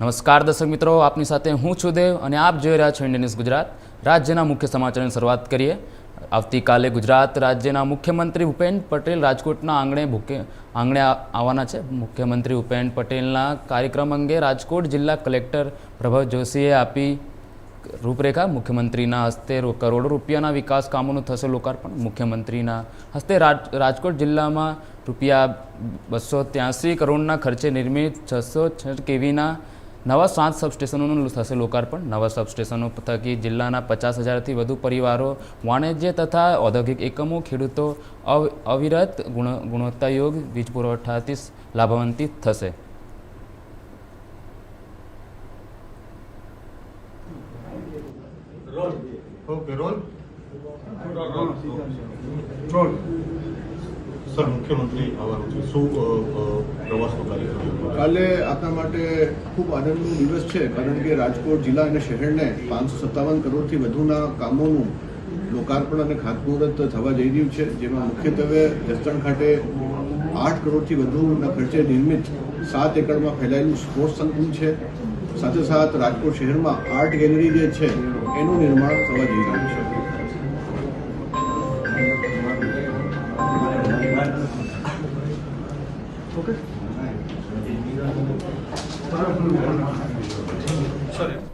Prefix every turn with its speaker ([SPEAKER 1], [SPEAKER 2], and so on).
[SPEAKER 1] નમસ્કાર દર્શક મિત્રો, આપની સાથે હું છું દેવ અને આપ જોઈ રહ્યા છો ઇન્ડિયન ગુજરાત. રાજ્યના મુખ્ય સમાચારની શરૂઆત કરીએ. આવતીકાલે ગુજરાત રાજ્યના મુખ્યમંત્રી ભૂપેન પટેલ રાજકોટના આંગણે ભૂકે આંગણે આવવાના છે. મુખ્યમંત્રી ભૂપેન પટેલના કાર્યક્રમ અંગે રાજકોટ જિલ્લા કલેક્ટર પ્રભવ જોશીએ આપી રૂપરેખા. મુખ્યમંત્રીના હસ્તે કરોડો રૂપિયાના વિકાસ કામોનું થશે લોકાર્પણ. મુખ્યમંત્રીના હસ્તે રાજ રાજકોટ જિલ્લામાં રૂપિયા બસો ત્યાંસી કરોડના ખર્ચે નિર્મિત છસો છ કેવીના નવા સાત સબસ્ટેશનોનું થશે લોકાર્પણ. નવા સબસ્ટેશનો થકી જિલ્લાના પચાસ હજારથી વધુ પરિવારો, વાણિજ્ય તથા ઔદ્યોગિક એકમો, ખેડૂતો, અવ- અવિરત ગુણ ગુણવત્તાયોગ વીજ પુરવઠાથી લાભાન્વિત થશે.
[SPEAKER 2] મુખ્યમંત્રી આવવાનું છે. શું પ્રવાસનો કાર્યક્રમ
[SPEAKER 3] કાલે આપણા માટે ખૂબ આનંદનો દિવસ છે કારણ કે રાજકોટ જિલ્લા અને શહેરને પાંચસો સત્તાવન કરોડથી વધુના કામોનું લોકાર્પણ અને ખાતમુહૂર્ત થવા જઈ રહ્યું છે જેમાં મુખ્યત્વે જસદણ ખાતે આઠ કરોડથી વધુના ખર્ચે નિર્મિત સાત એકડમાં ફેલાયેલું સ્પોર્ટ્સ સંકુલ છે. સાથે સાથ રાજકોટ શહેરમાં આર્ટ ગેલેરી જે છે એનું નિર્માણ થવા જઈ રહ્યું છે.
[SPEAKER 2] સર